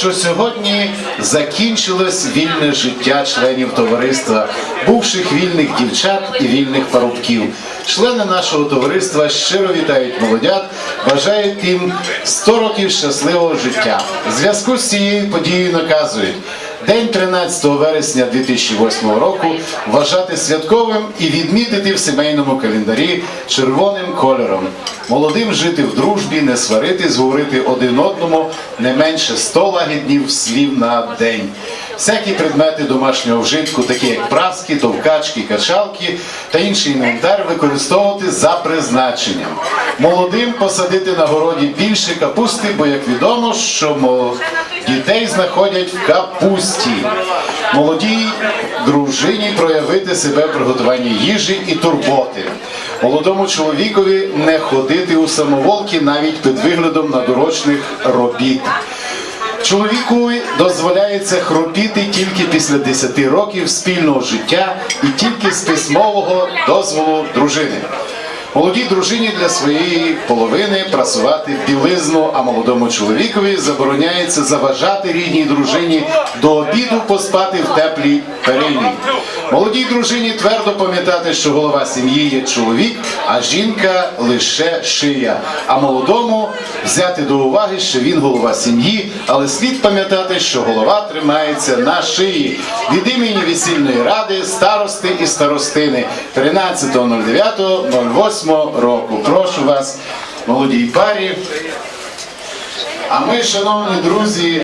що сьогодні закінчилось вільне життя членів товариства, бувших вільних дівчат і вільних парубків. Члени нашого товариства щиро вітають молодят, бажають їм 100 років щасливого життя. В зв'язку з цією подією наказують. День 13 вересня 2008 року вважати святковим і відмітити в сімейному календарі червоним кольором. Молодим жити в дружбі, не сваритись, говорити один одному не менше 100 лагіднів слів на день. Всякі предмети домашнього вжитку, такі як праски, товкачки, качалки та інший інвентар, використовувати за призначенням. Молодим посадити на городі більше капусти, бо як відомо, що дітей знаходять в капусті. Молодій дружині проявити себе в приготуванні їжі і турботи. Молодому чоловікові не ходити у самоволки навіть під виглядом надурочних робіт. Чоловіку дозволяється хропіти тільки після 10 років спільного життя і тільки з письмового дозволу дружини. Молодій дружині для своєї половини прасувати білизну, а молодому чоловікові забороняється заважати рідній дружині до обіду поспати в теплій перині. Молодій дружині твердо пам'ятати, що голова сім'ї є чоловік, а жінка лише шия. А молодому взяти до уваги, що він голова сім'ї, але слід пам'ятати, що голова тримається на шиї. Від імені весільної ради, старости і старостини 13.09.08 року. Прошу вас, молодій парі. А ми, шановні друзі.